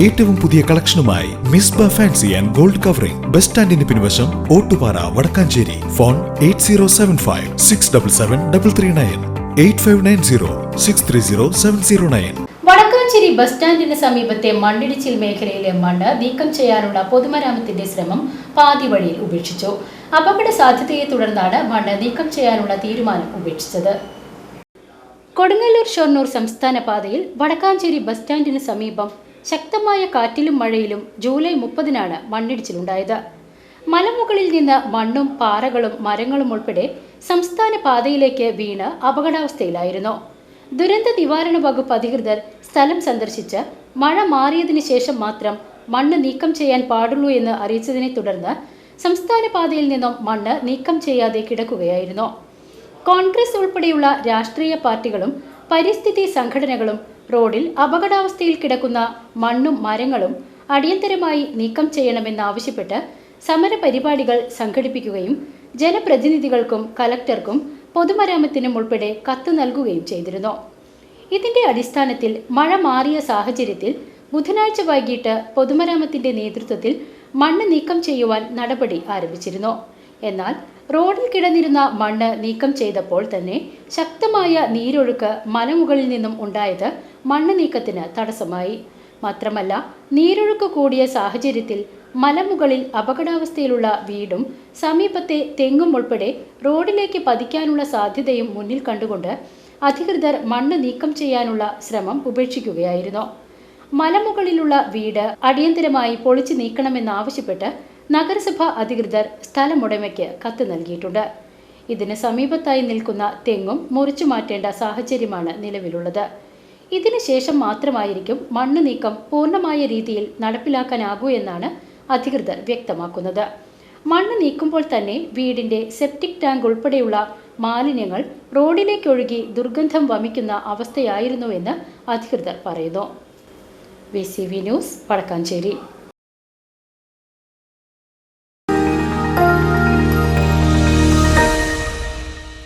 ഏറ്റവും പുതിയ കളക്ഷനുമായി Misba fancy and gold covering. Bus സ്റ്റാൻഡിന് പിൻവശം Ottupara Vadakkanchery. Phone eight zero seven five six double seven double three nine. Eight five nine zero six three zero seven zero nine. Vadakkanchery bus സ്റ്റാൻഡിന് സമീപത്തെ മണ്ണിടിച്ചിൽ മേഖലയിലെ മണ്ണ് നീക്കം ചെയ്യാനുള്ള പൊതുമരാമത്തിന്റെ ശ്രമം പാതി വഴിയിൽ ഉപേക്ഷിച്ചു. അപകട സാധ്യതയെ തുടർന്നാണ് മണ്ണ് നീക്കം ചെയ്യാനുള്ള തീരുമാനം ഉപേക്ഷിച്ചത്. കൊടുങ്ങല്ലൂർ ഷൊർണൂർ സംസ്ഥാന പാതയിൽ വടക്കാഞ്ചേരി ബസ് സ്റ്റാൻഡിന് സമീപം ശക്തമായ കാറ്റിലും മഴയിലും ജൂലൈ മുപ്പതിനാണ് മണ്ണിടിച്ചിലുണ്ടായത്. മലമുകളിൽ നിന്ന് മണ്ണും പാറകളും മരങ്ങളും ഉൾപ്പെടെ സംസ്ഥാന പാതയിലേക്ക് വീണ് അപകടാവസ്ഥയിലായിരുന്നു. ദുരന്ത നിവാരണ വകുപ്പ് അധികൃതർ സ്ഥലം സന്ദർശിച്ച് മഴ മാറിയതിനു ശേഷം മാത്രം മണ്ണ് നീക്കം ചെയ്യാൻ പാടുള്ളൂ എന്ന് അറിയിച്ചതിനെ തുടർന്ന് സംസ്ഥാന പാതയിൽ നിന്നും മണ്ണ് നീക്കം ചെയ്യാതെ കിടക്കുകയായിരുന്നു. കോൺഗ്രസ് ഉൾപ്പെടെയുള്ള രാഷ്ട്രീയ പാർട്ടികളും പരിസ്ഥിതി സംഘടനകളും റോഡിൽ അപകടാവസ്ഥയിൽ കിടക്കുന്ന മണ്ണും മരങ്ങളും അടിയന്തരമായി നീക്കം ചെയ്യണമെന്നാവശ്യപ്പെട്ട് സമരപരിപാടികൾ സംഘടിപ്പിക്കുകയും ജനപ്രതിനിധികൾക്കും കലക്ടർക്കും പൊതുമരാമത്തിനും ഉൾപ്പെടെ കത്ത് നൽകുകയും ചെയ്തിരുന്നു. ഇതിന്റെ അടിസ്ഥാനത്തിൽ മഴ മാറിയ സാഹചര്യത്തിൽ ബുധനാഴ്ച വൈകിട്ട് പൊതുമരാമത്തിന്റെ നേതൃത്വത്തിൽ മണ്ണ് നീക്കം ചെയ്യുവാൻ നടപടി ആരംഭിച്ചിരുന്നു. എന്നാൽ റോഡിൽ കിടന്നിരുന്ന മണ്ണ് നീക്കം ചെയ്തപ്പോൾ തന്നെ ശക്തമായ നീരൊഴുക്ക് മലമുകളിൽ നിന്നും ഉണ്ടായത് മണ്ണ് നീക്കത്തിന് തടസ്സമായി. മാത്രമല്ല നീരൊഴുക്ക് കൂടിയ സാഹചര്യത്തിൽ മലമുകളിൽ അപകടാവസ്ഥയിലുള്ള വീടും സമീപത്തെ തെങ്ങും ഉൾപ്പെടെ റോഡിലേക്ക് പതിക്കാനുള്ള സാധ്യതയും മുന്നിൽ കണ്ടുകൊണ്ട് അധികൃതർ മണ്ണ് നീക്കം ചെയ്യാനുള്ള ശ്രമം ഉപേക്ഷിക്കുകയായിരുന്നു. മലമുകളിലുള്ള വീട് അടിയന്തരമായി പൊളിച്ചു നീക്കണമെന്നാവശ്യപ്പെട്ട് നഗരസഭ അധികൃതർ സ്ഥലമുടമയ്ക്ക് കത്ത് നൽകിയിട്ടുണ്ട്. ഇതിന് സമീപത്തായി നിൽക്കുന്ന തെങ്ങും മുറിച്ചു മാറ്റേണ്ട സാഹചര്യമാണ് നിലവിലുള്ളത്. ഇതിനു ശേഷം മാത്രമായിരിക്കും മണ്ണ് നീക്കം പൂർണമായ രീതിയിൽ നടപ്പിലാക്കാനാകൂ എന്നാണ് അധികൃതർ വ്യക്തമാക്കുന്നത്. മണ്ണ് നീക്കുമ്പോൾ തന്നെ വീടിന്റെ സെപ്റ്റിക് ടാങ്ക് ഉൾപ്പെടെയുള്ള മാലിന്യങ്ങൾ റോഡിലേക്കൊഴുകി ദുർഗന്ധം വമിക്കുന്ന അവസ്ഥയായിരുന്നുവെന്ന് അധികൃതർ പറയുന്നു. V C V news Vadakkanchery.